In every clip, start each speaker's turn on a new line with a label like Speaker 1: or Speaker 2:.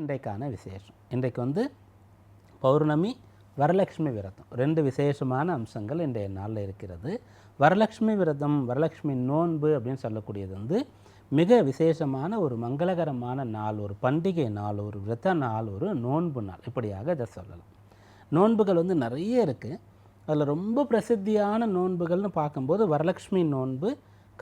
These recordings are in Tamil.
Speaker 1: இன்றைக்கான விசேஷம். இன்றைக்கு வந்து பௌர்ணமி வரலட்சுமி விரதம். ரெண்டு விசேஷமான அம்சங்கள் இன்றைய நாளில் இருக்கிறது. வரலட்சுமி விரதம் வரலட்சுமி நோன்பு அப்படின்னு சொல்லக்கூடியது வந்து மிக விசேஷமான ஒரு மங்களகரமான நாள் ஒரு பண்டிகை நாள் ஒரு விரத நாள் ஒரு நோன்பு நாள். இப்படியாக இதை சொல்லலாம். நோன்புகள் வந்து நிறைய இருக்குது அதில் ரொம்ப பிரசித்தியான நோன்புகள்னு பார்க்கும்போது வரலட்சுமி நோன்பு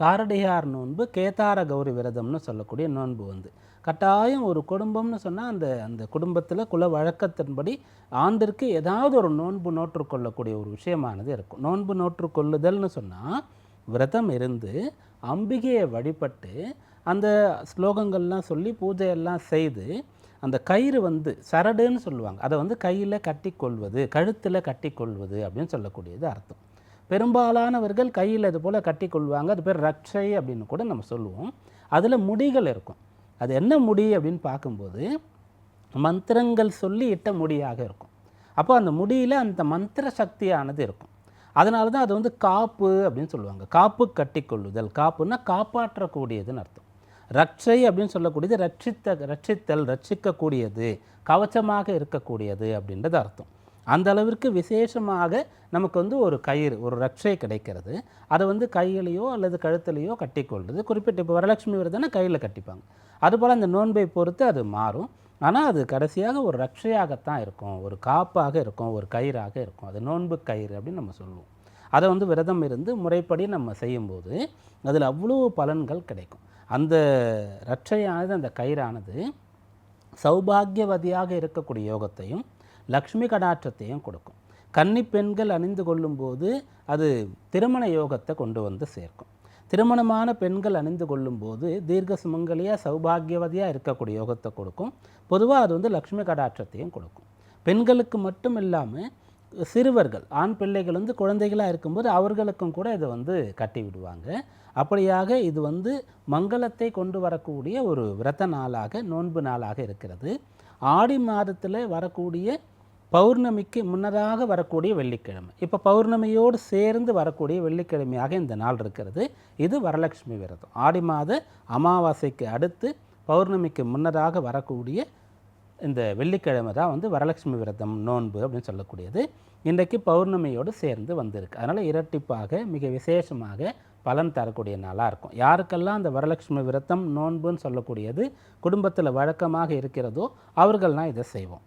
Speaker 1: காரடியார் நோன்பு கேதார கௌரி விரதம்னு சொல்லக்கூடிய நோன்பு வந்து. கட்டாயம் ஒரு குடும்பம்னு சொன்னால் அந்த அந்த குடும்பத்தில் குல வழக்கத்தின்படி ஆண்டிற்கு ஏதாவது ஒரு நோன்பு நோற்றுக்கொள்ளக்கூடிய ஒரு விஷயமானது இருக்கும். நோன்பு நோற்றுக்கொள்ளுதல்னு சொன்னால் விரதம் இருந்து அம்பிகையை வழிபட்டு அந்த ஸ்லோகங்கள்லாம் சொல்லி பூஜையெல்லாம் செய்து அந்த கயிறு வந்து சரடுன்னு சொல்லுவாங்க. அதை வந்து கையில் கட்டிக்கொள்வது கழுத்தில் கட்டிக்கொள்வது அப்படின்னு சொல்லக்கூடியது அர்த்தம். பெரும்பாலானவர்கள் கையில் இது போல் கட்டிக்கொள்வாங்க. அது பேர் ரக்ஷை அப்படின்னு கூட நம்ம சொல்லுவோம். அதில் முடிகள் இருக்கும். அது என்ன முடி அப்படின்னு பார்க்கும்போது மந்திரங்கள் சொல்லி இட்ட முடியாக இருக்கும். அப்போ அந்த முடியில் அந்த மந்திர சக்தியானது இருக்கும். அதனால தான் அது வந்து காப்பு அப்படின்னு சொல்லுவாங்க. காப்பு கட்டிக்கொள்ளுதல். காப்புன்னா காப்பாற்றக்கூடியதுன்னு அர்த்தம். ரட்சை அப்படின்னு சொல்லக்கூடியது ரட்சித்த ரட்சித்தல் ரட்சிக்கக்கூடியது கவச்சமாக இருக்கக்கூடியது அப்படின்றது அர்த்தம். அந்த அளவிற்கு விசேஷமாக நமக்கு வந்து ஒரு கயிறு ஒரு ரக்ஷை கிடைக்கிறது. அதை வந்து கையிலையோ அல்லது கழுத்துலையோ கட்டிக்கொள்வது குறிப்பிட்ட இப்போ வரலட்சுமி விரதம்னா கையில் கட்டிப்பாங்க. அதுபோல் அந்த நோன்பை பொறுத்து அது மாறும். ஆனால் அது கடைசியாக ஒரு ரட்சையாகத்தான் இருக்கும். ஒரு காப்பாக இருக்கும். ஒரு கயிறாக இருக்கும். அது நோன்பு கயிறு அப்படின்னு நம்ம சொல்லுவோம். அதை வந்து விரதம் இருந்து முறைப்படி நம்ம செய்யும்போது அதில் அவ்வளோ பலன்கள் கிடைக்கும். அந்த ரட்சையானது அந்த கயிறானது சௌபாகியவதியாக இருக்கக்கூடிய யோகத்தையும் லக்ஷ்மி கடாற்றத்தையும் கொடுக்கும். கன்னி பெண்கள் அணிந்து கொள்ளும்போது அது திருமண யோகத்தை கொண்டு வந்து சேர்க்கும். திருமணமான பெண்கள் அணிந்து கொள்ளும்போது தீர்க்க சுமங்கலியாக சௌபாகியவதியாக இருக்கக்கூடிய யோகத்தை கொடுக்கும். பொதுவாக அது வந்து லக்ஷ்மி கடாற்றத்தையும் கொடுக்கும். பெண்களுக்கு மட்டும் இல்லாமல் சிறுவர்கள் ஆண் பிள்ளைகள் வந்து குழந்தைகளாக இருக்கும்போது அவர்களுக்கும் கூட இதை வந்து கட்டி விடுவாங்க. அப்படியாக இது வந்து மங்களத்தை கொண்டு வரக்கூடிய ஒரு விரத நாளாக நோன்பு நாளாக இருக்கிறது. ஆடி மாதத்தில் வரக்கூடிய பௌர்ணமிக்கு முன்னதாக வரக்கூடிய வெள்ளிக்கிழமை. இப்போ பௌர்ணமியோடு சேர்ந்து வரக்கூடிய வெள்ளிக்கிழமையாக இந்த நாள் இருக்கிறது. இது வரலட்சுமி விரதம். ஆடி மாத அமாவாசைக்கு அடுத்து பௌர்ணமிக்கு முன்னதாக வரக்கூடிய இந்த வெள்ளிக்கிழமை தான் வந்து வரலட்சுமி விரதம் நோன்பு அப்படின்னு சொல்லக்கூடியது. இன்றைக்கு பௌர்ணமியோடு சேர்ந்து வந்திருக்கு. அதனால் இரட்டிப்பாக மிக விசேஷமாக பலன் தரக்கூடிய நாளாக இருக்கும். யாருக்கெல்லாம் அந்த வரலட்சுமி விரதம் நோன்புன்னு சொல்லக்கூடியது குடும்பத்தில் வழக்கமாக இருக்கிறதோ அவர்கள்லாம் இதை செய்வோம்.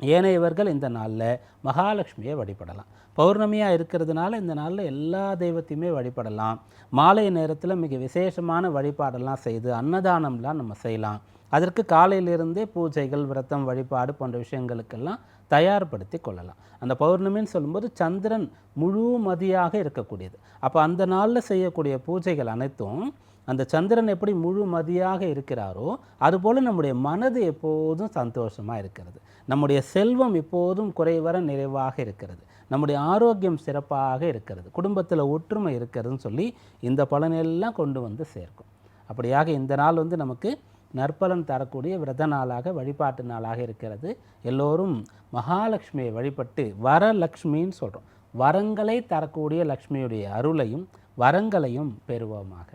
Speaker 1: ஏனையவர்கள் இந்த நாளில் மகாலட்சுமியை வழிபடலாம். பௌர்ணமியாக இருக்கிறதுனால இந்த நாளில் எல்லா தெய்வத்தையுமே வழிபடலாம். மாலை நேரத்தில் மிக விசேஷமான வழிபாடெல்லாம் செய்து அன்னதானம்லாம் நம்ம செய்யலாம். அதற்கு காலையிலிருந்தே பூஜைகள் விரதம் வழிபாடு போன்ற விஷயங்களுக்கெல்லாம் தயார்படுத்தி கொள்ளலாம். அந்த பௌர்ணமின்னு சொல்லும்போது சந்திரன் முழு மதியாக இருக்கக்கூடியது. அப்போ அந்த நாளில் செய்யக்கூடிய பூஜைகள் அனைத்தும் அந்த சந்திரன் எப்படி முழு மதியாக இருக்கிறாரோ அதுபோல் நம்முடைய மனது எப்போதும் சந்தோஷமாக இருக்கிறது. நம்முடைய செல்வம் எப்போதும் குறைவர நிறைவாக இருக்கிறது. நம்முடைய ஆரோக்கியம் சிறப்பாக இருக்கிறது. குடும்பத்தில் ஒற்றுமை இருக்கிறதுன்னு சொல்லி இந்த பலனெல்லாம் கொண்டு வந்து சேர்க்கும். அப்படியாக இந்த நாள் வந்து நமக்கு நற்பலன் தரக்கூடிய விரத நாளாக வழிபாட்டு நாளாக இருக்கிறது. எல்லோரும் மகாலட்சுமியை வழிபட்டு வரலக்ஷ்மின்னு சொல்கிறோம் வரங்களை தரக்கூடிய லக்ஷ்மியுடைய அருளையும் வரங்களையும் பெறுவோமாக.